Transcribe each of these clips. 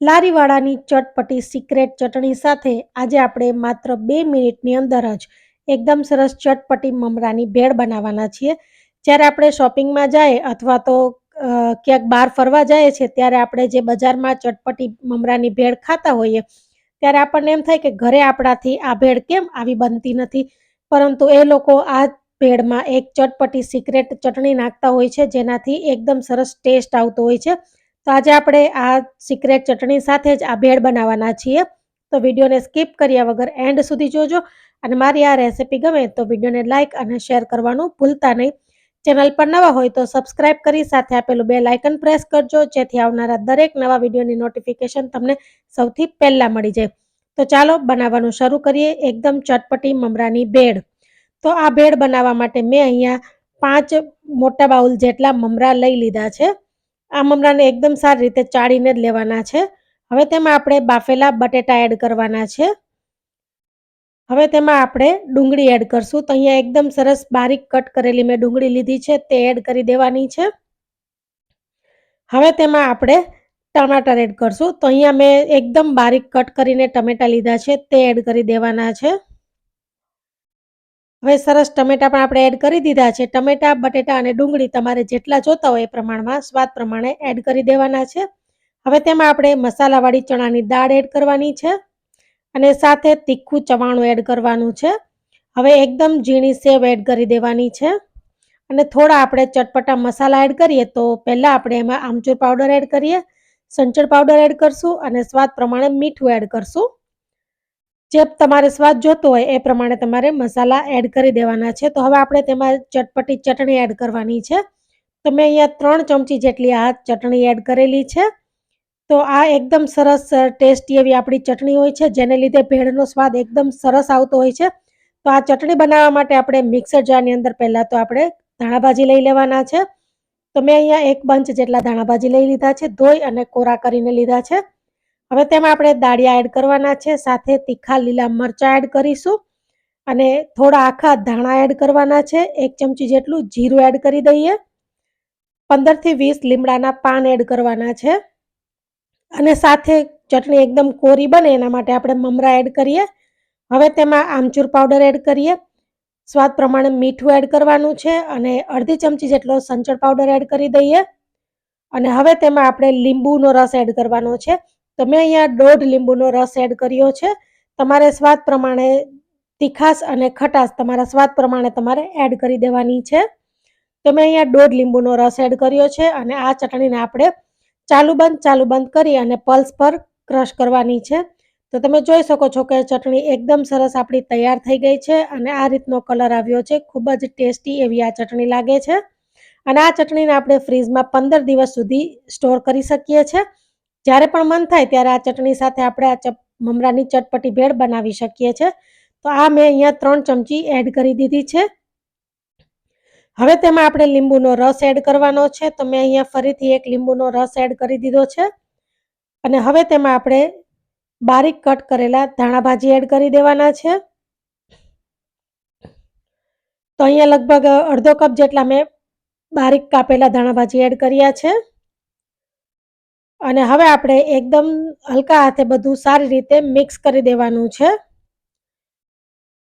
લારીવાળાની ચટપટી secret ચટણી સાથે આજે આપણે માત્ર બે મિનિટની અંદર જ એકદમ સરસ ચટપટી મમરાની ભેળ બનાવવાના છીએ. જ્યારે આપણે શોપિંગમાં જાય અથવા તો ક્યાંક બહાર ફરવા જઈએ છીએ ત્યારે આપણે જે બજારમાં ચટપટી મમરાની ભેળ ખાતા હોઈએ, ત્યારે આપણને એમ થાય કે ઘરે આપણાથી આ ભેળ કેમ આવી બનતી નથી? પરંતુ એ લોકો આ ભેળમાં એક ચટપટી સિક્રેટ ચટણી નાખતા હોય છે, જેનાથી એકદમ સરસ ટેસ્ટ આવતો હોય છે. તો આજે આપણે આ સિક્રેટ ચટણી સાથે જ આ ભેળ બનાવવાના છીએ. તો વિડીયોને સ્કીપ કર્યા વગર એન્ડ સુધી જોજો અને મારી આ રેસિપી ગમે તો વિડીયોને લાઇક અને શેર કરવાનું ભૂલતા નહીં. ચેનલ પર નવા હોય તો સબસ્ક્રાઇબ કરી સાથે આપેલું બે લાઇકન પ્રેસ કરજો, જેથી આવનારા દરેક નવા વિડીયોની નોટિફિકેશન તમને સૌથી પહેલાં મળી જાય. તો ચાલો બનાવવાનું શરૂ કરીએ એકદમ ચટપટી મમરાની ભેળ. તો આ ભેળ બનાવવા માટે મેં અહીંયા પાંચ મોટા બાઉલ જેટલા મમરા લઈ લીધા છે. આ મમરાને એકદમ સારી રીતે ચાળીને જ લેવાના છે. હવે તેમાં આપણે બાફેલા બટેટા એડ કરવાના છે. હવે તેમાં આપણે ડુંગળી એડ કરશું. તો અહીંયા એકદમ સરસ બારીક કટ કરેલી મેં ડુંગળી લીધી છે, તે એડ કરી દેવાની છે. હવે તેમાં આપણે ટમાટર એડ કરશું. તો અહીંયા મેં એકદમ બારીક કટ કરીને ટમેટા લીધા છે, તે એડ કરી દેવાના છે. હવે સરસ ટમેટા પણ આપણે એડ કરી દીધા છે. ટમેટા, બટેટા અને ડુંગળી તમારે જેટલા જોતા હોય એ પ્રમાણમાં સ્વાદ પ્રમાણે એડ કરી દેવાના છે. હવે તેમાં આપણે મસાલાવાળી ચણાની દાળ એડ કરવાની છે અને સાથે તીખું ચવાણું એડ કરવાનું છે. હવે એકદમ ઝીણી સેવ એડ કરી દેવાની છે અને થોડા આપણે ચટપટા મસાલા એડ કરીએ તો પહેલાં આપણે એમાં આમચૂર પાવડર એડ કરીએ, સંચળ પાવડર એડ કરશું અને સ્વાદ પ્રમાણે મીઠું એડ કરશું. જે તમારે સ્વાદ જોતો હોય એ પ્રમાણે તમારે મસાલા એડ કરી દેવાના છે. તો હવે આપણે તેમાં ચટપટી ચટણી એડ કરવાની છે. તો મેં અહીંયા ત્રણ ચમચી જેટલી આ ચટણી એડ કરેલી છે. તો આ એકદમ સરસ ટેસ્ટી એવી આપણી ચટણી હોય છે, જેને લીધે ભેળનો સ્વાદ એકદમ સરસ આવતો હોય છે. તો આ ચટણી બનાવવા માટે આપણે મિક્સર જારની અંદર પહેલાં તો આપણે ધાણાભાજી લઈ લેવાના છે. તો મેં અહીંયા એક બંચ જેટલા ધાણાભાજી લઈ લીધા છે, ધોઈ અને કોરા કરીને લીધા છે. હવે તેમાં આપણે દાળિયા એડ કરવાના છે, સાથે તીખા લીલા મરચાં એડ કરીશું અને થોડા આખા ધાણા એડ કરવાના છે, એક ચમચી જેટલું જીરું એડ કરી દઈએ. પંદરથી વીસ લીમડાના પાન એડ કરવાના છે અને સાથે ચટણી એકદમ કોરી બને એના માટે આપણે મમરા એડ કરીએ. હવે તેમાં આમચૂર પાવડર એડ કરીએ. સ્વાદ પ્રમાણે મીઠું એડ કરવાનું છે અને અડધી ચમચી જેટલો સંચળ પાવડર એડ કરી દઈએ. અને હવે તેમાં આપણે લીંબુનો રસ એડ કરવાનો છે. તો મેં અહીંયા દોઢ લીંબુનો રસ એડ કર્યો છે. તમારે સ્વાદ પ્રમાણે તીખાશ અને ખટાશ તમારા સ્વાદ પ્રમાણે તમારે એડ કરી દેવાની છે. તો મેં અહીંયા દોઢ લીંબુનો રસ એડ કર્યો છે અને આ ચટણીને આપણે ચાલુ બંધ ચાલુ બંધ કરી અને પલ્સ પર ક્રશ કરવાની છે. તો તમે જોઈ શકો છો કે ચટણી એકદમ સરસ આપણી તૈયાર થઈ ગઈ છે અને આ રીતનો કલર આવ્યો છે. ખૂબ જ ટેસ્ટી એવી આ ચટણી લાગે છે. અને આ ચટણીને આપણે ફ્રીજમાં પંદર દિવસ સુધી સ્ટોર કરી શકીએ છીએ જ્યારે પણ મન થાય ત્યારે આ ચટણી સાથે આપણે આ મમરાની ચટપટી ભેળ બનાવી શકીએ છીએ તો આ મેં અહીંયા ત્રણ ચમચી એડ કરી દીધી છે. હવે તેમાં આપણે લીંબુનો રસ એડ કરવાનો છે. તો મેં અહીંયા ફરીથી એક લીંબુનો રસ એડ કરી દીધો છે. અને હવે તેમાં આપણે બારીક કટ કરેલા ધાણા ભાજી એડ કરી દેવાના છે. તો અહીંયા લગભગ અડધો કપ જેટલા મેં બારીક કાપેલા ધાણા ભાજી એડ કર્યા છે. અને હવે આપણે એકદમ હલકા હાથે બધું સારી રીતે મિક્સ કરી દેવાનું છે.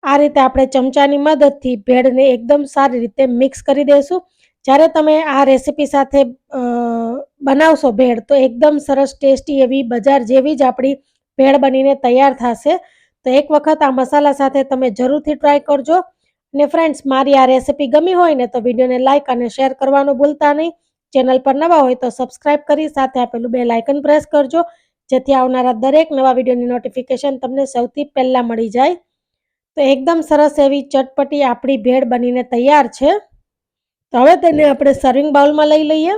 આ રીતે આપણે ચમચાની મદદથી ભેળને એકદમ સારી રીતે મિક્સ કરી દઈશું જ્યારે તમે આ રેસીપી સાથે બનાવશો ભેળ, તો એકદમ સરસ ટેસ્ટી એવી બજાર જેવી જ આપણી ભેળ બનીને તૈયાર થશે. તો એક વખત આ મસાલા સાથે તમે જરૂરથી ટ્રાય કરજો. અને ફ્રેન્ડ્સ મારી આ રેસીપી ગમી હોય ને તો વિડીયોને લાઇક અને શેર કરવાનું ભૂલતા નહીં. ચેનલ પર નવા હોય તો સબસ્ક્રાઇબ કરી સાથે આપેલું બે લાઇકન પ્રેસ કરજો, જેથી આવનારા દરેક નવા વિડીયોની નોટિફિકેશન તમને સૌથી પહેલાં મળી જાય. તો એકદમ સરસ એવી ચટપટી આપણી ભેળ બનીને તૈયાર છે. તો હવે તેને આપણે સર્વિંગ બાઉલમાં લઈ લઈએ.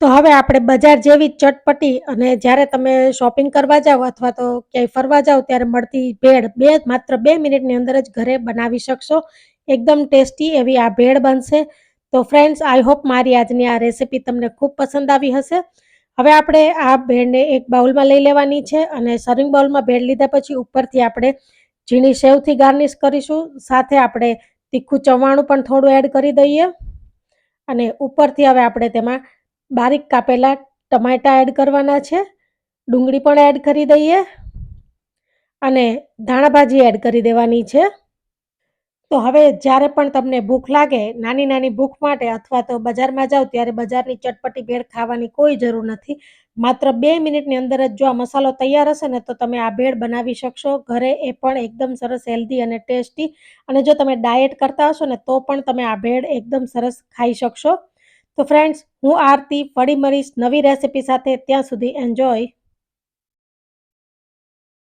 તો હવે આપણે બજાર જેવી ચટપટી અને જ્યારે તમે શોપિંગ કરવા જાઓ અથવા તો ક્યાંય ફરવા જાઓ ત્યારે મળતી ભેળ બે, માત્ર બે મિનિટની અંદર જ ઘરે બનાવી શકશો. એકદમ ટેસ્ટી એવી આ ભેળ બનશે. તો ફ્રેન્ડ્સ આઈ હોપ મારી આજની આ રેસીપી તમને ખૂબ પસંદ આવી હશે. હવે આપણે આ ભેળને એક બાઉલમાં લઈ લેવાની છે અને સર્વિંગ બાઉલમાં ભેળ લીધા પછી ઉપરથી આપણે ઝીણી સેવથી ગાર્નિશ કરીશું. સાથે આપણે તીખું ચવાણું પણ થોડું એડ કરી દઈએ. અને ઉપરથી હવે આપણે તેમાં બારીક કાપેલા ટમાટા એડ કરવાના છે. ડુંગળી પણ એડ કરી દઈએ. અને ધાણાભાજી એડ કરી દેવાની છે. તો હવે જ્યારે પણ તમને ભૂખ લાગે, નાની નાની ભૂખ માટે અથવા તો બજારમાં જાઓ ત્યારે બજારની ચટપટી ભેળ ખાવાની કોઈ જરૂર નથી. માત્ર બે મિનિટની અંદર જ જો આ મસાલો તૈયાર હશે ને, તો તમે આ ભેળ બનાવી શકશો. ઘરે એ પણ એકદમ સરસ હેલ્ધી અને ટેસ્ટી. અને જો તમે ડાયટ કરતા હશો ને, તો પણ તમે આ ભેળ એકદમ સરસ ખાઈ શકશો. તો ફ્રેન્ડ્સ, હું આરતી, ફળી મળીશ નવી રેસિપી સાથે ત્યાં સુધી એન્જોય.